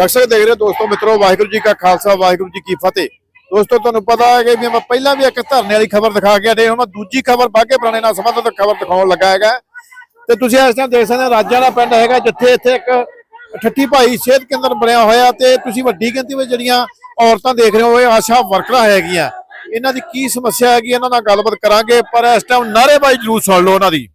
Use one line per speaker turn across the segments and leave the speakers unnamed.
ਦਰਸ਼ਕ ਦੇਖ ਰਹੇ ਹੋ ਦੋਸਤੋ, ਮਿੱਤਰੋ, ਵਾਹਿਗੁਰੂ ਜੀ ਕਾ ਖਾਲਸਾ, ਵਾਹਿਗੁਰੂ ਜੀ ਕੀ ਫਤਿਹ। ਦੋਸਤੋ, ਤੁਹਾਨੂੰ ਪਤਾ ਹੈ ਕਿ ਵੀ ਮੈਂ ਪਹਿਲਾਂ ਵੀ ਇੱਕ ਧਰਨੇ ਵਾਲੀ ਖਬਰ ਦਿਖਾ ਕੇ ਹਟੇ ਹੁਣ ਮੈਂ ਦੂਜੀ ਖਬਰ ਬਾਗੇ ਪੁਰਾਣੇ ਨਾਲ ਸੰਬੰਧਿਤ ਖਬਰ ਦਿਖਾਉਣ ਲੱਗਾ ਹੈਗਾ। ਤੇ ਤੁਸੀਂ ਇਸ ਟਾਈਮ ਦੇਖ ਸਕਦੇ ਹੋ, ਰਾਜਾਂ ਦਾ ਪਿੰਡ ਹੈਗਾ, ਜਿੱਥੇ ਇੱਥੇ ਇੱਕ ਠੱਠੀ ਭਾਈ ਸਿਹਤ ਕੇਂਦਰ ਬਣਿਆ ਹੋਇਆ ਤੇ ਤੁਸੀਂ ਵੱਡੀ ਗਿਣਤੀ ਵਿੱਚ ਜਿਹੜੀਆਂ ਔਰਤਾਂ ਦੇਖ ਰਹੇ ਹੋ, ਇਹ ਆਸ਼ਾ ਵਰਕਰਾਂ ਹੈਗੀਆਂ। ਇਹਨਾਂ ਦੀ ਕੀ ਸਮੱਸਿਆ ਹੈਗੀ, ਇਹਨਾਂ ਨਾਲ ਗੱਲਬਾਤ ਕਰਾਂਗੇ, ਪਰ ਇਸ ਟਾਈਮ ਨਾਅਰੇਬਾਜ਼ੀ ਜ਼ਰੂਰ ਸੁਣ ਲਓ ਉਹਨਾਂ ਦੀ।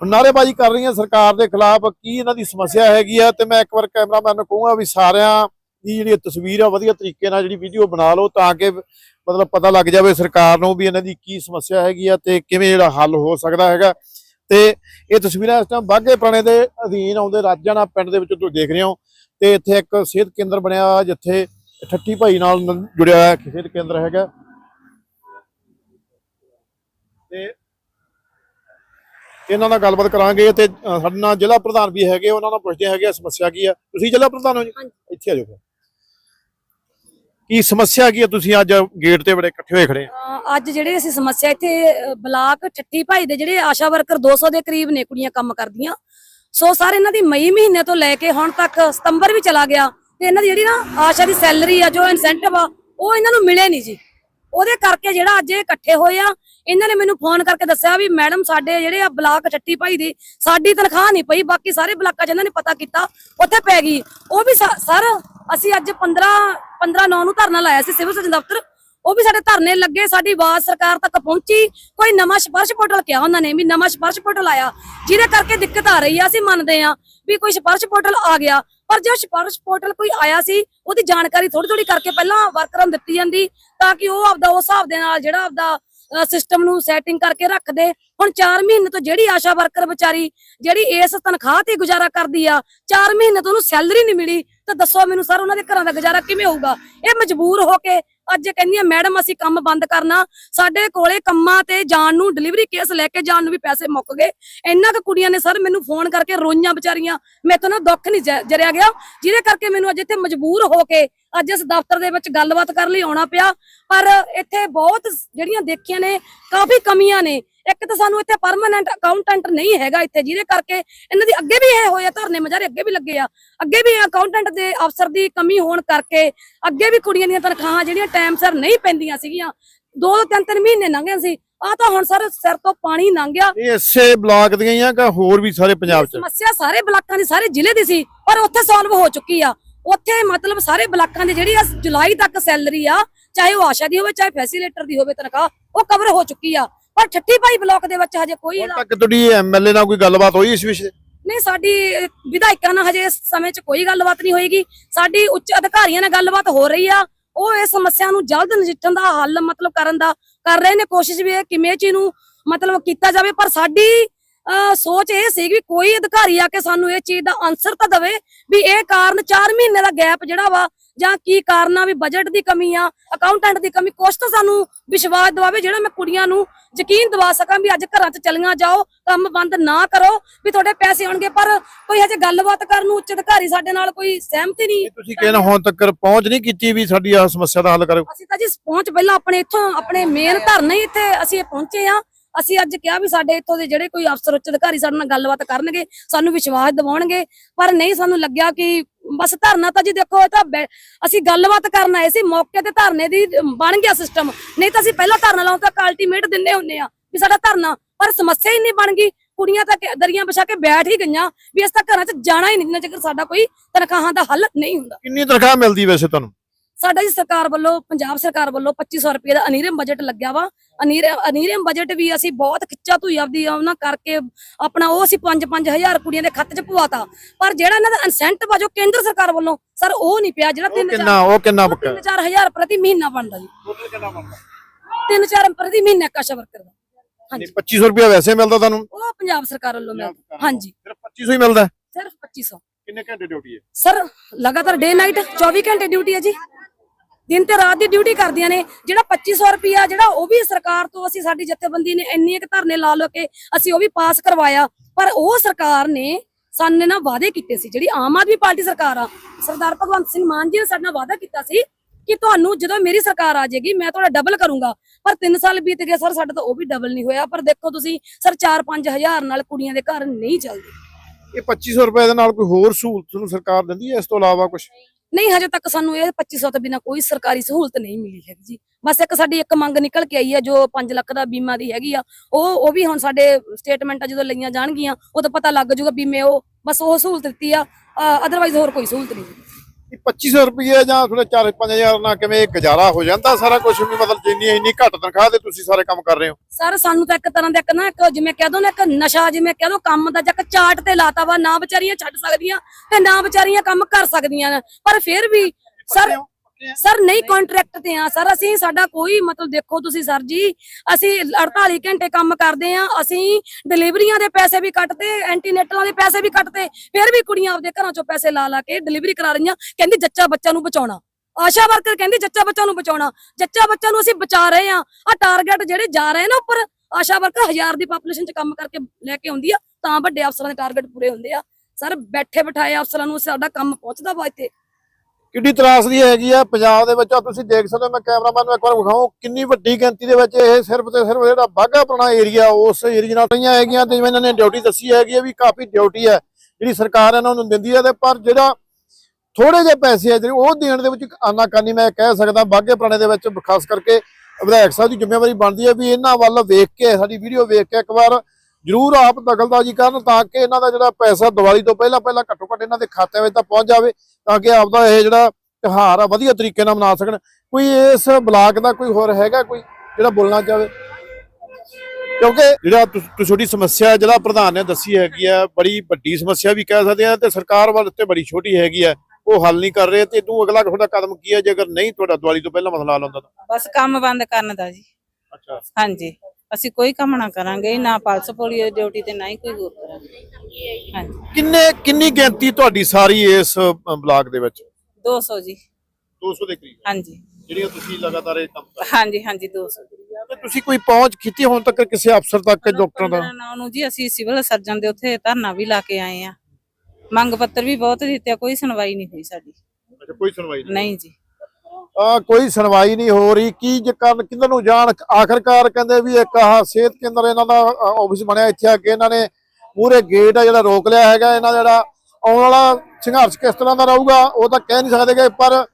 ਹੁਣ ਨਾਅਰੇਬਾਜ਼ੀ ਕਰ ਰਹੀਆਂ ਸਰਕਾਰ ਦੇ ਖਿਲਾਫ ਕੀ ਇਹਨਾਂ ਦੀ ਸਮੱਸਿਆ ਹੈਗੀ ਆ? ਤੇ ਮੈਂ ਇੱਕ ਵਾਰ ਕੈਮਰਾਮੈਨ ਨੂੰ ਕਹੂੰਗਾ ਵੀ ਸਾਰਿਆਂ ਦੀ ਜਿਹੜੀ ਤਸਵੀਰ ਆ ਵਧੀਆ ਤਰੀਕੇ ਨਾਲ ਜਿਹੜੀ ਵੀਡੀਓ ਬਣਾ ਲਓ ਤਾਂ ਕਿ ਮਤਲਬ ਪਤਾ ਲੱਗ ਜਾਵੇ ਸਰਕਾਰ ਨੂੰ ਵੀ ਇਹਨਾਂ ਦੀ ਕੀ ਸਮੱਸਿਆ ਹੈਗੀ ਆ ਤੇ ਕਿਵੇਂ ਜਿਹੜਾ ਹੱਲ ਹੋ ਸਕਦਾ ਹੈਗਾ। ਤੇ ਇਹ ਤਸਵੀਰਾਂ ਇਸ ਟਾਈਮ ਬਾਗੇ ਪੁਰਾਣੇ ਦੇ ਅਧੀਨ ਆਉਂਦੇ ਰਾਜਾਨਾ ਪਿੰਡ ਦੇ ਵਿੱਚ ਤੁਸੀਂ ਦੇਖ ਰਹੇ ਹੋ। ਤੇ ਇੱਥੇ ਇੱਕ ਸਿਹਤ ਕੇਂਦਰ ਬਣਿਆ ਹੋਇਆ ਜਿੱਥੇ ਠੱਠੀ ਭਾਈ ਨਾਲ ਜੁੜਿਆ ਹੋਇਆ ਸਿਹਤ ਕੇਂਦਰ ਹੈਗਾ। ਤੇ ਇਹਨਾਂ ਨਾਲ ਗੱਲਬਾਤ ਕਰਾਂਗੇ ਤੇ ਅ, ਸਾਡੇ ਨਾਲ ਜ਼ਿਲ੍ਹਾ ਪ੍ਰਧਾਨ ਵੀ ਹੈਗੇ ਉਹਨਾਂ ਨਾਲ ਪੁੱਛਦੇ ਹੈਗੇ ਆ ਸਮੱਸਿਆ ਕੀ ਆ। ਤੁਸੀਂ ਜ਼ਿਲ੍ਹਾ ਪ੍ਰਧਾਨ ਹੋ ਜੀ। ਇੱਥੇ ਆ ਜਾਓ ਫਿਰ। ਕੀ ਸਮੱਸਿਆ ਕੀ ਆ? ਤੁਸੀਂ ਅੱਜ ਗੇਟ ਤੇ ਬੜੇ ਇਕੱਠੇ ਹੋਏ ਖੜੇ ਆ।
ਅਹ ਅੱਜ ਜਿਹੜੇ ਅਸੀਂ ਸਮੱਸਿਆ ਇੱਥੇ ਅਹ ਬਲਾਕ ਠੱਠੀ ਭਾਈ ਦੇ ਜਿਹੜੇ ਆਸ਼ਾ ਵਰਕਰ 200 ਦੇ ਕਰੀਬ ਨੇ ਕੁੜੀਆਂ ਕੰਮ ਕਰਦੀਆਂ। ਸੋ ਸਰ ਇਹਨਾਂ ਦੀ ਮਈ ਮਹੀਨੇ ਤੋਂ ਲੈ ਕੇ ਹੁਣ ਤੱਕ ਸਤੰਬਰ ਵੀ ਚਲਾ ਗਿਆ ਤੇ ਇਹਨਾਂ ਦੀ ਜਿਹੜੀ ਨਾ ਆਸ਼ਾ ਦੀ ਸੈਲਰੀ ਆ ਜੋ ਇਨਸੈਂਟਿਵ ਆ ਉਹ ਇਹਨਾਂ ਨੂੰ ਮਿਲੇ ਨਹੀਂ ਜੀ। ਉਹਦੇ ਕਰਕੇ ਜਿਹੜਾ ਅੱਜ ਇਹ ਇਕੱਠੇ ਹੋਏ ਆ, ਇਹਨਾਂ ਨੇ ਮੈਨੂੰ ਫੋਨ ਕਰਕੇ ਦੱਸਿਆ ਵੀ ਮੈਡਮ ਸਾਡੇ ਜਿਹੜੇ ਆ ਬਲਾਕ ਠੱਠੀ ਭਾਈ ਦੀ ਸਾਡੀ ਤਨਖਾਹ ਨਹੀਂ ਪਈ, ਬਾਕੀ ਸਾਰੇ ਬਲਾਕਾਂ 'ਚ ਇਹਨਾਂ ਨੇ ਪਤਾ ਕੀਤਾ, ਉੱਥੇ ਪੈ ਗਈ। ਉਹ ਵੀ ਸਰ, ਅਸੀਂ ਅੱਜ 15 15 9 ਨੂੰ ਧਰਨਾ ਲਾਇਆ ਸੀ, ਸਿਵਲ ਸਰਜਨ ਦਫ਼ਤਰ। ਉਹ ਵੀ ਸਾਡੇ ਧਰਨੇ ਲੱਗੇ, ਸਾਡੀ ਆਵਾਜ਼ ਸਰਕਾਰ ਤੱਕ ਪਹੁੰਚੀ। ਕੋਈ ਨਵਾਂ ਸਪਰਸ਼ ਪੋਰਟਲ ਕਿਹਾ ਉਹਨਾਂ ਨੇ ਵੀ ਨਵਾਂ ਸਪਰਸ਼ ਪੋਰਟਲ ਆਇਆ। ਜਿਹਦੇ ਕਰਕੇ ਦਿੱਕਤ ਆ ਰਹੀ ਆ, ਅਸੀਂ ਮੰਨਦੇ ਆ ਵੀ ਕੋਈ ਸਪਰਸ਼ ਪੋਰਟਲ ਆ ਗਿਆ। ਪਰ ਜੇ ਸਪਰਸ਼ ਪੋਰਟਲ ਕੋਈ ਆਇਆ ਸੀ, ਉਹਦੀ ਜਾਣਕਾਰੀ ਥੋੜੀ ਥੋੜੀ ਕਰਕੇ ਪਹਿਲਾਂ ਵਰਕਰਾਂ ਨੂੰ ਦਿੱਤੀ ਜਾਂਦੀ, ਤਾਂ ਕਿ ਉਹ ਆਪਦਾ ਉਸ ਹਿਸਾਬ ਦੇ ਨਾਲ ਜਿਹੜਾ ਆਪਦਾ ਸਿਸਟਮ ਨੂੰ ਸੈਟਿੰਗ ਕਰਕੇ ਰੱਖਦੇ ਹੁਣ 4 ਮਹੀਨੇ ਤੋਂ ਜਿਹੜੀ ਆਸ਼ਾ ਵਰਕਰ ਵਿਚਾਰੀ, ਜਿਹੜੀ ਇਸ ਤਨਖਾਹ ਤੇ ਗੁਜ਼ਾਰਾ ਕਰਦੀ ਆ 4 ਮਹੀਨੇ ਤੋਂ ਉਹਨੂੰ ਸੈਲਰੀ ਨਹੀਂ ਮਿਲੀ, ਤਾਂ ਦੱਸੋ ਮੈਨੂੰ ਸਰ ਉਹਨਾਂ ਦੇ ਘਰਾਂ ਦਾ ਗੁਜ਼ਾਰਾ ਕਿਵੇਂ ਹੋਊਗਾ? ਇਹ ਮਜਬੂਰ ਹੋ ਕੇ ਅੱਜ ਕਹਿੰਦੀਆਂ, ਮੈਡਮ, ਅਸੀਂ ਕੰਮ ਬੰਦ ਕਰਨਾ। ਸਾਡੇ ਕੋਲੇ ਕੰਮਾਂ ਤੇ ਜਾਣ ਨੂੰ, ਡਿਲੀਵਰੀ ਕੇਸ ਲੈ ਕੇ ਜਾਣ ਨੂੰ ਵੀ ਪੈਸੇ ਮੁੱਕ ਗਏ। ਇੰਨਾ ਕੁ ਕੁੜੀਆਂ ਨੇ ਸਰ ਮੈਨੂੰ ਫੋਨ ਕਰਕੇ ਰੋਈਆਂ ਵਿਚਾਰੀਆਂ। ਮੈਥੋਂ ਨਾ ਦੁੱਖ ਨਹੀਂ ਜਰਿਆ ਗਿਆ। ਜਿਹਦੇ ਕਰਕੇ ਮੈਨੂੰ ਅੱਜ ਇੱਥੇ ਮਜਬੂਰ ਹੋ ਕੇ ਅੱਜ ਇਸ ਦਫ਼ਤਰ ਦੇ ਵਿੱਚ ਗੱਲਬਾਤ ਕਰਨ ਲਈ ਆਉਣਾ ਪਿਆ। ਪਰ ਇੱਥੇ ਬਹੁਤ ਜਿਹੜੀਆਂ ਦੇਖੀਆਂ ਨੇ, ਕਾਫੀ ਕਮੀਆਂ ਨੇ। ਇੱਕ ਤਾਂ ਸਾਨੂੰ ਇੱਥੇ ਪਰਮਨੈਂਟ ਅਕਾਊਂਟੈਂਟ ਨਹੀਂ ਹੈਗਾ ਇੱਥੇ ਜਿਹਦੇ ਕਰਕੇ ਇਹਨਾਂ ਦੀ ਅੱਗੇ ਵੀ ਇਹ ਹੋਇਆ ਧਰਨੇ ਮਜਾਰੇ ਅੱਗੇ ਵੀ ਲੱਗੇ ਆ। ਅੱਗੇ ਵੀ ਅਕਾਊਂਟੈਂਟ ਦੇ ਅਫਸਰ ਦੀ ਕਮੀ ਹੋਣ ਕਰਕੇ ਅੱਗੇ ਵੀ ਕੁੜੀਆਂ ਦੀਆਂ ਤਨਖਾਹਾਂ ਜਿਹੜੀਆਂ ਟਾਈਮ ਸਿਰ ਨਹੀਂ ਪੈਂਦੀਆਂ ਸੀਗੀਆਂ ਦੋ ਤਿੰਨ ਤਿੰਨ ਮਹੀਨੇ ਲੰਘੇ ਸੀ ਆ ਤਾਂ ਹੁਣ ਸਰ ਸਿਰ ਤੋਂ ਪਾਣੀ ਲੰਘ ਗਿਆ
ਇਹ ਇਸੇ ਬਲਾਕ ਦੀਆਂ ਹੀ ਆ ਕਿ ਹੋਰ ਵੀ ਸਾਰੇ ਪੰਜਾਬ ਚ?
ਸਮੱਸਿਆ ਸਾਰੇ ਬਲਾਕਾਂ ਦੀ ਸਾਰੇ ਜ਼ਿਲ੍ਹੇ ਦੀ ਸੀ ਪਰ ਉੱਥੇ ਸੋਲਵ ਹੋ ਚੁੱਕੀ ਆ। ਉੱਥੇ ਮਤਲਬ ਸਾਰੇ ਬਲਾਕਾਂ ਦੀ ਜਿਹੜੀ ਆ ਜੁਲਾਈ ਤੱਕ ਸੈਲਰੀ ਆ ਚਾਹੇ ਉਹ ਆਸ਼ਾ ਦੀ ਹੋਵੇ ਚਾਹੇ ਫੈਸੀਲੇਟਰ ਦੀ ਹੋਵੇ ਤਨਖਾਹ ਉਹ ਕਵਰ ਹੋ ਚੁੱਕੀ ਆ। ਪਰ ਠੱਠੀ ਭਾਈ ਬਲਾਕ ਦੇ ਵਿੱਚ ਹਜੇ ਕੋਈ
ਹੁਣ ਤੱਕ ਤੁਹਾਡੀ ਐਮਐਲਏ ਨਾਲ ਕੋਈ ਗੱਲਬਾਤ ਹੋਈ ਇਸ ਵਿਸ਼ੇ
ਨਹੀਂ ਸਾਡੀ ਵਿਧਾਇਕਾਂ ਨਾਲ ਹਜੇ ਇਸ ਸਮੇਂ 'ਚ ਕੋਈ ਗੱਲਬਾਤ ਨਹੀਂ ਹੋਏਗੀ। ਸਾਡੀ ਉੱਚ ਅਧਿਕਾਰੀਆਂ ਨਾਲ ਗੱਲਬਾਤ ਹੋ ਰਹੀ ਆ। ਉਹ ਇਸ ਸਮੱਸਿਆ ਨੂੰ ਜਲਦ ਨਜਿੱਠਣ ਦਾ ਹੱਲ ਮਤਲਬ ਕਰਨ ਦਾ ਕਰ ਰਹੇ ਨੇ ਕੋਸ਼ਿਸ਼ ਵੀ ਇਹ ਕਿਵੇਂ ਚੀਜ਼ ਨੂੰ ਮਤਲਬ ਕੀਤਾ ਜਾਵੇ। ਪਰ ਸਾਡੀ ਸੋਚ ਇਹ ਸੀ ਵੀ ਕੋਈ ਅਧਿਕਾਰੀ ਆ ਕੇ ਸਾਨੂੰ ਇਹ ਚੀਜ਼ ਦਾ ਆਨਸਰ ਤਾਂ ਦਵੇ ਵੀ ਇਹ ਕਾਰਨ 4 ਮਹੀਨੇ ਦਾ ਗੈਪ ਜਿਹੜਾ ਵਾ ਜਾਂ ਕੀ ਕਾਰਨ ਆ ਵੀ ਬਜਟ ਦੀ ਕਮੀ ਆ ਅਕਾਊਂਟੈਂਟ ਦੀ ਕਮੀ ਕੁਛ ਤਾਂ ਸਾਨੂੰ ਵਿਸ਼ਵਾਸ ਦਿਵਾਵੇ ਜਿਹੜਾ ਮੈਂ ਕੁੜੀਆਂ ਨੂੰ ਯਕੀਨ ਦਿਵਾ ਸਕਾਂ ਵੀ ਅੱਜ ਘਰਾਂ 'ਚ ਚਲੀਆਂ ਜਾਓ ਕੰਮ ਬੰਦ ਨਾ ਕਰੋ ਵੀ ਤੁਹਾਡੇ ਪੈਸੇ ਆਉਣਗੇ ਪਰ ਕੋਈ ਹਜੇ ਗੱਲਬਾਤ ਕਰਨ ਨੂੰ ਉੱਚ ਅਧਿਕਾਰੀ ਸਾਡੇ ਨਾਲ ਕੋਈ ਸਹਿਮਤੀ ਨਹੀਂ।
ਤੁਸੀਂ ਕਹਿੰਦੇ ਹੁਣ ਤੱਕ ਪਹੁੰਚ ਨਹੀਂ ਕੀਤੀ ਵੀ ਸਾਡੀ ਆ ਸਮੱਸਿਆ ਦਾ ਹੱਲ ਕਰੋ
ਅਸੀਂ ਤਾਂ ਜੀ ਪਹੁੰਚ ਪਹਿਲਾਂ ਆਪਣੇ ਇੱਥੋਂ ਆਪਣੇ ਮੇਨ ਧਰਨੇ ਇੱਥੇ ਅਸੀਂ ਪਹੁੰਚੇ ਆ। ਅਸੀਂ ਅੱਜ ਕਿਹਾ ਵੀ ਸਾਡੇ ਇੱਥੋਂ ਦੇ ਜਿਹੜੇ ਕੋਈ ਅਫਸਰ ਉੱਚ ਅਧਿਕਾਰੀ ਸਾਡੇ ਨਾਲ ਗੱਲਬਾਤ ਕਰਨਗੇ ਸਾਨੂੰ ਵਿਸ਼ਵਾਸ ਦਿਵਾਉਣਗੇ ਪਰ ਨਹੀਂ ਸਾਨੂੰ ਲੱਗਿਆ ਕਿ ਬਸ ਧਰਨਾ ਤਾਂ ਜੀ ਦੇਖੋ, ਇਹ ਤਾਂ ਅਸੀਂ ਗੱਲਬਾਤ ਕਰਨ ਆਏ ਸੀ, ਮੌਕੇ ਤੇ ਧਰਨੇ ਦੀ ਬਣ ਗਿਆ ਸਿਸਟਮ ਨਹੀਂ ਤਾਂ ਅਸੀਂ ਪਹਿਲਾਂ ਧਰਨਾ ਲਾਉਂ ਤਾਂ ਅਲਟੀਮੇਟ ਦਿੰਦੇ ਹੁੰਨੇ ਆ ਵੀ ਸਾਡਾ ਧਰਨਾ, ਪਰ ਸਮੱਸਿਆ ਹੀ ਨਹੀਂ ਬਣ ਗਈ। ਕੁੜੀਆਂ ਤਾਂ ਦਰੀਆਂ ਵਿਛਾ ਕੇ ਬੈਠ ਹੀ ਗਈਆਂ ਵੀ ਇਸ ਤਾਂ ਘਰਾਂ 'ਚ ਜਾਣਾ ਹੀ ਨਹੀਂ ਜਿੰਨਾ ਚਿਰ ਸਾਡਾ ਕੋਈ ਤਨਖਾਹਾਂ ਦਾ ਹੱਲ ਨਹੀਂ ਹੁੰਦਾ।
ਕਿੰਨੀ ਤਨਖਾਹ ਮਿਲਦੀ ਵੈਸੇ ਤੁਹਾਨੂੰ?
ਸਾਡਾ ਜੀ ਸਰਕਾਰ ਵੱਲੋਂ ਪੰਜਾਬ ਸਰਕਾਰ ਵੱਲੋਂ 2500 ਰੁਪਏ ਦਾ ਅਨੀਰਮ ਬਜਟ ਲੱਗਿਆ ਵਾ। ਅਨੀਰ ਅਨੀਰਮ ਬਜਟ ਵੀ ਅਸੀਂ ਬਹੁਤ ਖਿੱਚਾ ਧੂਈ ਆਪਦੀ ਉਹਨਾਂ ਕਰਕੇ ਆਪਣਾ ਉਹ ਅਸੀਂ 5-5000 ਕੁੜੀਆਂ ਦੇ ਖਾਤੇ 'ਚ ਪਵਾਤਾ। ਪਰ ਜਿਹੜਾ ਇਹਨਾਂ ਦਾ ਇਨਸੈਂਟਿਵ ਆ ਜੋ ਕੇਂਦਰ ਸਰਕਾਰ ਵੱਲੋਂ ਸਰ ਉਹ ਨਹੀਂ ਪਿਆ ਜਿਹੜਾ
ਉਹ
3
ਕਿੰਨਾ ਉਹ ਕਿੰਨਾ ਪੱਕਾ
3000 ਹਜ਼ਾਰ ਪ੍ਰਤੀ ਮਹੀਨਾ ਬਣਦਾ ਜੀ।
ਟੋਟਲ ਕਿੰਨਾ ਬਣਦਾ?
3000 ਪ੍ਰਤੀ ਮਹੀਨਾ ਕਾਸ਼ਾ ਵਰਕਰ ਦਾ। ਹਾਂਜੀ।
2500 ਰੁਪਏ ਵੈਸੇ ਮਿਲਦਾ ਤੁਹਾਨੂੰ?
ਉਹ ਪੰਜਾਬ ਸਰਕਾਰ ਵੱਲੋਂ ਮਿਲਦਾ ਹਾਂਜੀ।
ਸਿਰਫ 2500 ਹੀ ਮਿਲਦਾ?
ਸਿਰਫ 2500
ਕਿੰਨੇ ਘੰਟੇ ਡਿਊਟੀ ਹੈ?
ਸਰ ਲਗਾਤਾਰ ਡੇ ਨਾਈਟ 24 ਘੰਟੇ ਡਿਊਟੀ ਹੈ ਜੀ। ਦਿਨ ਤੇ ਰਾਤ ਦੀ ਡਿਊਟੀ ਕਰਦੀਆਂ ਨੇ। ਜਿਹੜਾ 2500 ਰੁਪਿਆ ਜਿਹੜਾ ਉਹ ਵੀ ਸਰਕਾਰ ਤੋਂ ਅਸੀਂ ਸਾਡੀ ਜਥੇਬੰਦੀ ਨੇ ਇੰਨੀ ਇੱਕ ਧਰਨੇ ਲਾ ਲੋ ਕੇ ਅਸੀਂ ਉਹ ਵੀ ਪਾਸ ਕਰਵਾਇਆ। ਪਰ ਉਹ ਸਰਕਾਰ ਨੇ ਸਾਨੂੰ ਨਾ ਵਾਅਦੇ ਕੀਤੇ ਸੀ। ਜਿਹੜੀ ਆਮ ਆਦਮੀ ਪਾਰਟੀ ਸਰਕਾਰ ਆ, ਸਰਦਾਰ ਭਗਵੰਤ ਸਿੰਘ ਮਾਨ ਜੀ ਨੇ ਸਾਡੇ ਨਾਲ ਵਾਅਦਾ ਕੀਤਾ ਸੀ ਕਿ ਤੁਹਾਨੂੰ ਜਦੋਂ ਮੇਰੀ ਸਰਕਾਰ ਆ ਜਾਏਗੀ, ਮੈਂ ਤੁਹਾਡਾ ਡਬਲ ਕਰੂੰਗਾ। ਪਰ 3 ਸਾਲ ਬੀਤ ਗਏ ਸਰ, ਸਾਡਾ ਤਾਂ ਉਹ ਵੀ ਡਬਲ ਨਹੀਂ ਹੋਇਆ। ਪਰ ਦੇਖੋ ਤੁਸੀਂ, ਸਰ 4-5 ਹਜ਼ਾਰ ਨਾਲ ਕੁੜੀਆਂ ਦੇ ਘਰ ਨਹੀਂ ਚੱਲਦੇ।
ਇਹ 2500 ਰੁਪਏ ਦੇ ਨਾਲ ਕੋਈ ਹੋਰ ਸਹੂਲਤ ਨੂੰ ਸਰਕਾਰ ਦਿੰਦੀ ਹੈ ਇਸ ਤੋਂ ਇਲਾਵਾ ਕੁਝ
ਨਹੀਂ, ਹਜੇ ਤੱਕ ਸਾਨੂੰ ਇਹ 2500 ਤੋਂ ਬਿਨਾ ਕੋਈ ਸਰਕਾਰੀ ਸਹੂਲਤ ਨਹੀਂ ਮਿਲੀ ਹੈਗੀ ਜੀ। ਬਸ ਇੱਕ ਸਾਡੀ ਇੱਕ ਮੰਗ ਨਿਕਲ ਕੇ ਆਈ ਹੈ, ਜੋ 5 ਲੱਖ ਦਾ ਬੀਮਾ ਦੀ ਹੈਗੀ ਆ, ਉਹ ਉਹ ਵੀ ਹੁਣ ਸਾਡੇ ਸਟੇਟਮੈਂਟਾਂ ਜਦੋਂ ਲਈਆਂ ਜਾਣਗੀਆਂ, ਉਹ ਤਾਂ ਪਤਾ ਲੱਗ ਜਾਊਗਾ ਬੀਮੇ ਉਹ, ਬਸ ਉਹ ਸਹੂਲਤ ਦਿੱਤੀ ਆ ਅਦਰਵਾਈਜ਼ ਹੋਰ ਕੋਈ ਸਹੂਲਤ ਨਹੀਂ
2500 ਰੁਪਏ ਜਾਂ ਥੋੜਾ 4-5000 ਨਾਲ ਕਿਵੇਂ ਗੁਜ਼ਾਰਾ ਹੋ ਜਾਂਦਾ ਸਾਰਾ ਕੁਝ ਵੀ? ਮਤਲਬ ਜਿੰਨੀ ਇੰਨੀ ਘੱਟ ਤਨਖਾਹ ਤੇ ਤੁਸੀਂ ਸਾਰੇ ਕੰਮ ਕਰ ਰਹੇ ਹੋ।
ਸਰ ਸਾਨੂੰ ਤਾਂ ਇੱਕ ਤਰ੍ਹਾਂ ਦਾ ਇੱਕ ਨਾ ਇੱਕ ਜਿਵੇਂ ਕਹਿ ਦੋ ਨਾ ਇੱਕ ਨਸ਼ਾ ਜਿਵੇਂ ਕਹਿ ਦੋ ਕੰਮ ਦਾ ਜੱਕ ਚਾਟ ਤੇ ਲਾਤਾ ਵਾ ਨਾ ਵਿਚਾਰੀਆਂ ਛੱਡ ਸਕਦੀਆਂ ਤੇ ਨਾ ਵਿਚਾਰੀਆਂ ਕੰਮ ਕਰ ਸਕਦੀਆਂ ਪਰ ਫਿਰ ਵੀ ਸਰ ਸਰ ਨਹੀਂ ਕੰਟਰੈਕਟ ਤੇ ਆ ਸਰ ਅਸੀਂ ਸਾਡਾ ਕੋਈ ਮਤਲਬ ਦੇਖੋ ਤੁਸੀਂ ਸਰ ਜੀ ਅਸੀਂ 48 ਘੰਟੇ ਕੰਮ ਕਰਦੇ ਆ ਅਸੀਂ ਡਿਲੀਵਰੀਆਂ ਦੇ ਪੈਸੇ ਵੀ ਕੱਟਦੇ ਐਂਟੀਨੇਟਲਾਂ ਦੇ ਪੈਸੇ ਵੀ ਕੱਟਦੇ ਫਿਰ ਵੀ ਕੁੜੀਆਂ ਆਪਦੇ ਘਰਾਂ ਚੋਂ ਪੈਸੇ ਲਾ ਲਾ ਕੇ ਡਿਲੀਵਰੀ ਕਰਾ ਰਹੀਆਂ ਕਹਿੰਦੀ ਜੱਚਾ ਬੱਚਾ ਨੂੰ ਬਚਾਉਣਾ। ਆਸ਼ਾ ਵਰਕਰ ਕਹਿੰਦੀ ਜੱਚਾ ਬੱਚਾ ਨੂੰ ਬਚਾਉਣਾ। ਜੱਚਾ ਬੱਚਾ ਨੂੰ ਅਸੀਂ ਬਚਾ ਰਹੇ ਆ ਆ ਟਾਰਗੇਟ ਜਿਹੜੇ ਜਾ ਰਹੇ ਨਾ ਉੱਪਰ ਆਸ਼ਾ ਵਰਕਰ ਹਜ਼ਾਰ ਦੀ ਪਾਪੂਲੇਸ਼ਨ ਚ ਕੰਮ ਕਰਕੇ ਲੈ ਕੇ ਆਉਂਦੀ ਆ ਤਾਂ ਵੱਡੇ ਅਫਸਰਾਂ ਦੇ ਟਾਰਗੇਟ ਪੂਰੇ ਹੁੰਦੇ ਆ। ਸਰ ਬੈਠੇ ਬਿਠਾਏ ਅਫਸਰਾਂ ਨੂੰ ਸਾਡਾ ਕੰਮ ਪਹੁੰਚਦਾ ਵਾ ਇੱਥੇ।
ਕਿੰਨੀ ਤਰਾਸਦੀ ਹੈਗੀ ਆ ਪੰਜਾਬ ਦੇ ਵਿੱਚ। ਆ ਤੁਸੀਂ ਦੇਖ ਸਕਦੇ ਹੋ, ਮੈਂ ਕੈਮਰਾਮੈਨ ਨੂੰ ਇੱਕ ਵਾਰ ਵਿਖਾਉਂ, ਕਿੰਨੀ ਵੱਡੀ ਗਿਣਤੀ ਦੇ ਵਿੱਚ ਇਹ ਸਿਰਫ ਤੇ ਸਿਰਫ ਜਿਹੜਾ ਬਾਘਾ ਪੁਰਾਣਾ ਏਰੀਆ, ਉਸ ਏਰੀਆ ਨਾਲ ਰਹੀਆਂ ਹੈਗੀਆਂ ਤੇ ਜਿਵੇਂ ਇਹਨਾਂ ਨੇ ਡਿਊਟੀ ਦੱਸੀ ਹੈਗੀ ਹੈ ਵੀ ਕਾਫੀ ਡਿਊਟੀ ਹੈ, ਜਿਹੜੀ ਸਰਕਾਰ ਇਹਨਾਂ ਨੂੰ ਦਿੰਦੀ ਹੈ ਤੇ ਪਰ ਜਿਹੜਾ ਥੋੜੇ ਜਿਹੇ ਪੈਸੇ ਆ ਜਿਹੜੇ ਉਹ ਦੇਣ ਦੇ ਵਿੱਚ ਆਨਾਕਾਨੀ ਮੈਂ ਕਹਿ ਸਕਦਾ ਬਾਘੇ ਪੁਰਾਣੇ ਦੇ ਵਿੱਚ, ਖਾਸ ਕਰਕੇ ਵਿਧਾਇਕ ਸਾਹਿਬ ਦੀ ਜ਼ਿੰਮੇਵਾਰੀ ਬਣਦੀ ਹੈ ਵੀ ਇਹਨਾਂ ਵੱਲ ਵੇਖ ਕੇ, ਸਾਡੀ ਵੀਡੀਓ ਵੇਖ ਕੇ ਇੱਕ ਵਾਰ ਜ਼ਰੂਰ ਆਪ ਦਖਲਅੰਦਾਜ਼ੀ ਕਰਨ ਤਾਂ ਕਿ ਇਹਨਾਂ ਦਾ ਜਿਹੜਾ ਪੈਸਾ ਦੀਵਾਲੀ ਤੋਂ ਪਹਿਲਾਂ ਪਹਿਲਾਂ ਘੱਟੋ ਘੱਟ ਇਹਨਾਂ ਦੇ ਖਾਤੇ ਵਿੱਚ ਤਾਂ ਪਹੁੰਚ ਜਾਵੇ ਤਾਂ ਕਿ ਆਪਦਾ ਇਹ ਜਿਹੜਾ ਤਿਉਹਾਰ ਆ ਵਧੀਆ ਤਰੀਕੇ ਨਾਲ ਮਨਾ ਸਕਣ। ਕੋਈ ਇਸ ਬਲਾਕ ਦਾ ਕੋਈ ਹੋਰ ਹੈਗਾ ਕੋਈ ਜਿਹੜਾ ਬੋਲਣਾ ਚਾਹਵੇ? ਕਿਉਂਕਿ ਜਿਹੜਾ ਤੁਹਾਡੀ ਸਮੱਸਿਆ ਜਿਹੜਾ ਪ੍ਰਧਾਨ ਨੇ ਦੱਸੀ ਹੈਗੀ ਆ ਬੜੀ ਵੱਡੀ ਸਮੱਸਿਆ ਵੀ ਕਹਿ ਸਕਦੇ ਆ ਤੇ ਸਰਕਾਰ ਵੱਲ ਤੇ ਬੜੀ ਛੋਟੀ ਹੈਗੀ ਆ ਉਹ ਹੱਲ ਨਹੀਂ ਕਰ ਰਹੇ ਤੇ ਤੂੰ ਅਗਲਾ ਤੁਹਾਡਾ ਕਦਮ ਕੀ ਹੈ ਜੇਕਰ ਨਹੀਂ ਤੁਹਾਡਾ ਦੀਵਾਲੀ ਤੋਂ ਪਹਿਲਾਂ ਮਸਲਾ ਹੱਲ ਹੁੰਦਾ ਤਾਂ?
ਬਸ ਕੰਮ ਬੰਦ ਕਰਨ ਦਾ ਜੀ।
ਅੱਛਾ।
ਹਾਂਜੀ। ਅਸੀਂ ਕੋਈ ਕੰਮ ਨਾ ਕਰਾਂਗੇ ਨਾ ਪਲਸ ਪੋਲੀਓ ਡਿਊਟੀ ਤੇ ਨਾ ਹੀ ਕੋਈ ਹੋਰ ਕਰਾਂਗੇ। ਹਾਂਜੀ।
ਕਿੰਨੇ ਕਿੰਨੀ ਗਿਣਤੀ ਤੁਹਾਡੀ ਸਾਰੀ ਇਸ ਬਲਾਕ ਦੇ ਵਿੱਚ?
200 ਜੀ।
200 ਦੇ ਕਰੀਬ।
ਹਾਂਜੀ।
ਜਿਹੜੀਆਂ ਤੁਸੀਂ ਲਗਾਤਾਰ ਇਹ ਕੰਮ ਕਰ
ਹਾਂਜੀ ਹਾਂਜੀ 200
ਰਹੇ ਹੋ ਤੁਸੀਂ ਕੋਈ ਪਹੁੰਚ ਕੀਤੀ ਹੁਣ ਤੱਕ ਕਿਸੇ ਅਫਸਰ ਤੱਕ ਡਾਕਟਰਾਂ ਦਾ
9 ਨੂੰ ਜੀ ਅਸੀਂ ਸਿਵਲ ਸਰਜਨ ਦੇ ਉੱਥੇ ਧਰਨਾ ਵੀ ਲਾ ਕੇ ਆਏ ਆ ਮੰਗ ਪੱਤਰ ਵੀ ਬਹੁਤ ਦਿੱਤੇ ਕੋਈ ਸੁਣਵਾਈ ਨਹੀਂ ਹੋਈ ਸਾਡੀ।
ਅੱਛਾ, ਕੋਈ ਸੁਣਵਾਈ ਨਹੀਂ
ਜੀ।
ਕੋਈ ਸੁਣਵਾਈ ਨਹੀਂ ਹੋ ਰਹੀ। ਕੀ ਜੇ ਕਰਨ, ਕਿੱਧਰ ਨੂੰ ਜਾਣ? ਆਖਰਕਾਰ ਕਹਿੰਦੇ ਵੀ ਇੱਕ ਆਹ ਸਿਹਤ ਕੇਂਦਰ ਇਹਨਾਂ ਦਾ ਆਫਿਸ ਬਣਿਆ ਇੱਥੇ ਆ ਇਹਨਾਂ ਨੇ ਪੂਰੇ ਗੇਟ ਆ ਜਿਹੜਾ ਰੋਕ ਲਿਆ ਹੈਗਾ, ਇਹਨਾਂ ਜਿਹੜਾ ਆਉਣ ਵਾਲਾ ਸੰਘਰਸ਼ ਕਿਸ ਤਰ੍ਹਾਂ ਦਾ ਰਹੂਗਾ, ਉਹ ਤਾਂ ਕਹਿ ਨਹੀਂ ਸਕਦੇ ਪਰ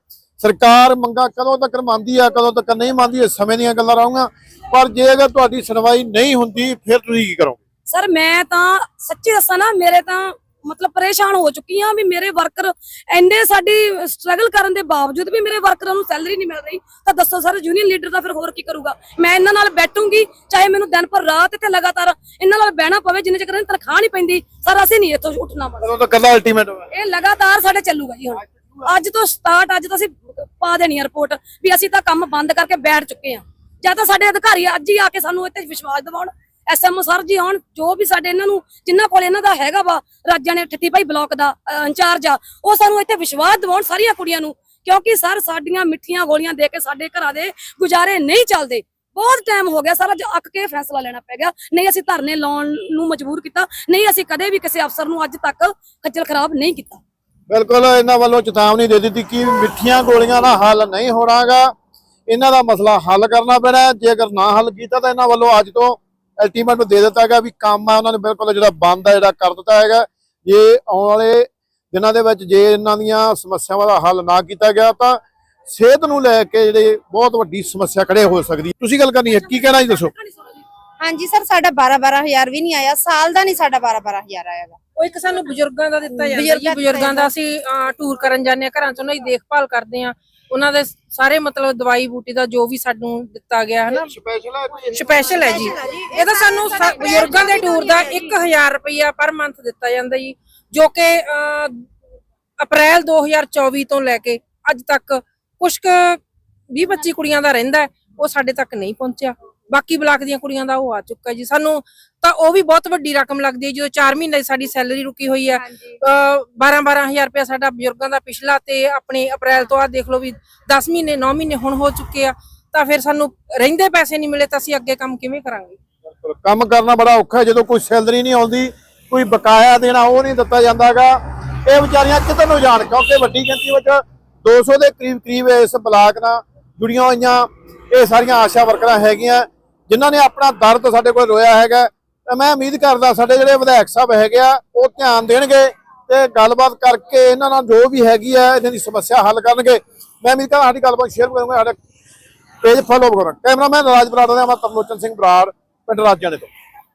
ਸਰਕਾਰ ਮੰਗਾ ਕਦੋਂ ਤੱਕ ਮੰਨਦੀ ਆ, ਕਦੋਂ ਤੱਕ ਨਹੀਂ ਮੰਨਦੀ ਇਹ ਸਮੇਂ ਦੀਆਂ ਗੱਲਾਂ ਰਹੂੰਗਾ। ਪਰ ਜੇ ਅਗਰ ਤੁਹਾਡੀ ਸੁਣਵਾਈ ਨਹੀਂ ਹੁੰਦੀ, ਫਿਰ ਤੁਸੀਂ ਕੀ ਕਰੋਗੇ?
ਸਰ, ਮੈਂ ਤਾਂ ਸੱਚੀ ਦੱਸਾਂ ਨਾ, ਮੇਰੇ ਤਾਂ ਮਤਲਬ ਪਰੇਸ਼ਾਨ ਹੋ ਚੁੱਕੀ ਆ ਵੀ ਮੇਰੇ ਵਰਕਰ ਐਨੇ ਸਾਡੀ ਸਟਰਗਲ ਕਰਨ ਦੇ ਬਾਵਜੂਦ ਵੀ ਮੇਰੇ ਵਰਕਰਾਂ ਨੂੰ ਸੈਲਰੀ ਨਹੀਂ ਮਿਲ ਰਹੀ ਤਾਂ ਦੱਸੋ ਸਰ ਯੂਨੀਅਨ ਲੀਡਰ ਤਾਂ ਫਿਰ ਹੋਰ ਕੀ ਕਰੂਗਾ? ਮੈਂ ਇਹਨਾਂ ਨਾਲ ਬੈਠੂੰਗੀ ਚਾਹੇ ਮੈਨੂੰ ਦਿਨ ਪਰ ਰਾਤ ਇੱਥੇ ਲਗਾਤਾਰ ਇਹਨਾਂ ਨਾਲ ਬਹਿਣਾ ਪਵੇ ਜਿੰਨੇ ਚਿਰ ਇਹਨਾਂ ਦੀ ਤਨਖਾਹ ਨਹੀਂ ਪੈਂਦੀ ਸਰ ਅਸੀਂ ਨਹੀਂ ਇੱਥੋਂ ਉੱਠਣਾ ਬਸ
ਕਦੋਂ ਤੱਕ ਕੱਲਾ ਅਲਟੀਮੇਟ ਹੋਗਾ
ਇਹ ਲਗਾਤਾਰ ਸਾਡੇ ਚੱਲੂਗਾ ਜੀ ਹੁਣ। ਅੱਜ ਤੋਂ ਸਟਾਰਟ ਅੱਜ ਤੋਂ ਅਸੀਂ ਪਾ ਦੇਣੀ ਆ ਰਿਪੋਰਟ ਵੀ ਅਸੀਂ ਤਾਂ ਕੰਮ ਬੰਦ ਕਰਕੇ ਬੈਠ ਚੁੱਕੇ ਆ ਜਾਂ ਤਾਂ ਸਾਡੇ ਅਧਿਕਾਰੀ ਅੱਜ ਹੀ ਆ ਕੇ ਸਾਨੂੰ ਇੱਥੇ ਵਿਸ਼ਵਾਸ ਦਿਵਾਉਣ ਐਸਐਮਓ ਸਰ ਜੀ ਆਉਣ ਜੋ ਵੀ ਸਾਡੇ ਇਹਨਾਂ ਨੂੰ ਜਿੰਨਾ ਕੋਲ ਇਹਨਾਂ ਦਾ ਹੈਗਾ ਵਾ, ਰਾਜਾਂ ਨੇ ਠੱਠੀ ਭਾਈ ਬਲਾਕ ਦਾ ਇੰਚਾਰਜ ਆ, ਉਹ ਸਾਨੂੰ ਇੱਥੇ ਵਿਸ਼ਵਾਸ ਦਿਵਾਉਣ ਸਾਰੀਆਂ ਕੁੜੀਆਂ ਨੂੰ, ਕਿਉਂਕਿ ਸਰ ਸਾਡੀਆਂ ਮਿੱਠੀਆਂ ਗੋਲੀਆਂ ਦੇ ਕੇ ਸਾਡੇ ਘਰਾਂ ਦੇ ਗੁਜ਼ਾਰੇ ਨਹੀਂ ਚੱਲਦੇ। ਬਹੁਤ ਟਾਈਮ ਹੋ ਗਿਆ ਸਰ, ਅੱਜ ਅੱਕ ਕੇ ਫੈਸਲਾ ਲੈਣਾ ਪੈ ਗਿਆ। ਨਹੀਂ ਅਸੀਂ ਧਰਨੇ ਲਾਉਣ ਨੂੰ ਮਜਬੂਰ ਕੀਤਾ, ਨਹੀਂ ਅਸੀਂ ਕਦੇ ਵੀ ਕਿਸੇ ਅਫਸਰ ਨੂੰ ਅੱਜ ਤੱਕ ਖੱਜਲ ਖਰਾਬ ਨਹੀਂ ਕੀਤਾ।
ਬਿਲਕੁਲ, ਇਹਨਾਂ ਵੱਲੋਂ ਚੇਤਾਵਨੀ ਦੇ ਦਿੱਤੀ ਕਿ ਮਿੱਠੀਆਂ ਗੋਲੀਆਂ ਦਾ ਹੱਲ ਨਹੀਂ ਹੋਣਾਗਾ। ਇਹਨਾਂ ਦਾ ਮਸਲਾ ਹੱਲ ਕਰਨਾ ਪੈਣਾ ਹੈ। ਜੇਕਰ ਨਾ ਹੱਲ ਕੀਤਾ ਤਾਂ ਇਹਨਾਂ ਵੱਲੋਂ ਅੱਜ ਤੋਂ ਅਲਟੀਮੇਟ ਦੇ ਦਿੱਤਾ ਹੈਗਾ ਵੀ ਕੰਮ ਆ ਉਹਨਾਂ ਨੇ ਬਿਲਕੁਲ ਜਿਹੜਾ ਬੰਦ ਆ ਜਿਹੜਾ ਕਰ ਦਿੱਤਾ ਹੈਗਾ। ਜੇ ਆਉਣ ਵਾਲੇ ਦਿਨਾਂ ਦੇ ਵਿੱਚ ਜੇ ਇਹਨਾਂ ਦੀਆਂ ਸਮੱਸਿਆਵਾਂ ਦਾ ਹੱਲ ਨਾ ਕੀਤਾ ਗਿਆ ਤਾਂ ਸਿਹਤ ਨੂੰ ਲੈ ਕੇ ਜਿਹੜੇ ਬਹੁਤ ਵੱਡੀ ਸਮੱਸਿਆ ਖੜੇ ਹੋ ਸਕਦੀ ਤੁਸੀਂ ਗੱਲ ਕਰਨੀ ਹੈ ਕੀ ਕਹਿਣਾ ਜੀ ਦੱਸੋ?
ਹਾਂਜੀ ਸਰ ਸਾਡਾ 12 12000 ਵੀ ਨਹੀਂ ਆਇਆ ਸਾਲ ਦਾ ਨਹੀਂ ਸਾਡਾ 12 12000 ਆਇਆਗਾ
ਉਹ ਇੱਕ ਸਾਨੂੰ ਬਜ਼ੁਰਗਾਂ ਦਾ ਦਿੱਤਾ ਜਾਂਦਾ ਜੀ
ਬਜ਼ੁਰਗਾਂ ਦਾ
ਅਸੀਂ ਟੂਰ ਕਰਨ ਜਾਂਦੇ ਆ ਘਰਾਂ ਚ ਉਹਨਾਂ ਦੀ ਦੇਖਭਾਲ ਕਰਦੇ ਆ ਉਹਨਾਂ ਦੇ ਸਾਰੇ ਮਤਲਬ ਦਵਾਈ ਬੂਟੀ ਦਾ ਜੋ ਵੀ ਸਾਨੂੰ ਦਿੱਤਾ ਗਿਆ ਹੈ ਨਾ।
ਸਪੈਸ਼ਲ ਹੈ
ਜੀ। ਇਹ ਤਾਂ ਸਾਨੂੰ ਬਜ਼ੁਰਗਾਂ ਦੇ ਟੂਰ ਦਾ 1000 ਰੁਪਇਆ ਪਰ ਮੰਥ ਦਿੱਤਾ ਜਾਂਦਾ ਜੀ ਜੋ ਕਿ ਅਪ੍ਰੈਲ 2024 ਤੋਂ ਲੈ ਕੇ ਅੱਜ ਤੱਕ ਕੁਝ ਕੁ 20 25 ਕੁੜੀਆਂ ਦਾ ਰਹਿੰਦਾ ਉਹ ਸਾਡੇ ਤੱਕ ਨਹੀਂ ਪਹੁੰਚਿਆ। ਬਾਕੀ ਬਲਾਕ ਦੀਆਂ ਕੁੜੀਆਂ ਦਾ ਉਹ ਆ ਚੁੱਕਾ ਜੀ। ਸਾਨੂੰ ਤਾਂ ਉਹ ਵੀ ਬਹੁਤ ਵੱਡੀ ਰਕਮ ਲੱਗਦੀ ਹੈ ਜਦੋਂ 4 ਮਹੀਨੇ ਸਾਡੀ ਸੈਲਰੀ ਰੁਕੀ ਹੋਈ ਹੈ। 12 12000 ਰੁਪਇਆ ਸਾਡਾ ਬਜ਼ੁਰਗਾਂ ਦਾ ਪਿਛਲਾ ਤੇ ਆਪਣੇ ਅਪ੍ਰੈਲ ਤੋਂ ਆ ਦੇਖ ਲਓ ਵੀ 10 ਮਹੀਨੇ 9 ਮਹੀਨੇ ਹੁਣ ਹੋ ਚੁੱਕੇ ਆ। ਤਾਂ ਫਿਰ ਸਾਨੂੰ ਰਹਿੰਦੇ ਪੈਸੇ ਨਹੀਂ ਮਿਲੇ ਤਾਂ ਅਸੀਂ ਅੱਗੇ ਕੰਮ ਕਿਵੇਂ ਕਰਾਂਗੇ?
ਕੰਮ ਕਰਨਾ ਬੜਾ ਔਖਾ ਹੈ। ਜਦੋਂ ਕੋਈ ਸੈਲਰੀ ਨਹੀਂ ਆਉਂਦੀ ਕੋਈ ਬਕਾਇਆ ਦੇਣਾ ਉਹ ਨਹੀਂ ਦਿੱਤਾ ਜਾਂਦਾਗਾ। ਇਹ ਵਿਚਾਰੀਆਂ ਕਿੱਧਰ ਨੂੰ ਜਾਣ ਕਿਉਂਕਿ ਵੱਡੀ ਗਿਣਤੀ ਵਿੱਚ 200 ਦੇ ਕਰੀਬ ਕਰੀਬ ਇਸ ਬਲਾਕ ਨਾਲ ਜੁੜੀਆਂ ਹੋਈਆਂ। ਇਹ ਸਾਰੀਆਂ ਆਸ਼ਾ ਵਰਕਰਾਂ ਹੈਗੀਆਂ। ਜਿਨ੍ਹਾਂ ਨੇ ਆਪਣਾ ਦਰਦ ਸਾਡੇ ਕੋਲ ਰੋਇਆ ਹੈਗਾ, ਤਾਂ ਮੈਂ ਉਮੀਦ ਕਰਦਾ ਸਾਡੇ ਜਿਹੜੇ ਵਿਧਾਇਕ ਸਾਹਿਬ ਹੈਗੇ ਆ, ਉਹ ਧਿਆਨ ਦੇਣਗੇ ਤੇ ਗੱਲਬਾਤ ਕਰਕੇ ਇਹਨਾਂ ਨਾਲ ਜੋ ਵੀ ਹੈਗੀ ਆ, ਇਹਨਾਂ ਦੀ ਸਮੱਸਿਆ ਹੱਲ ਕਰਨਗੇ। ਮੈਂ ਉਮੀਦ ਕਰਦਾ ਸਾਡੀ ਗੱਲਬਾਤ ਸ਼ੇਅਰ ਕਰੂੰਗਾ, ਸਾਡਾ ਪੇਜ ਫੋਲੋ ਕਰੋ। ਕੈਮਰਾਮੈਨ ਰਾਜ ਬਰਾੜ ਦਾ ਮੈਂ ਤਰਲੋਚਨ ਸਿੰਘ ਬਰਾੜ, ਪਿੰਡ ਰਾਜਿਆਣੇ ਤੋਂ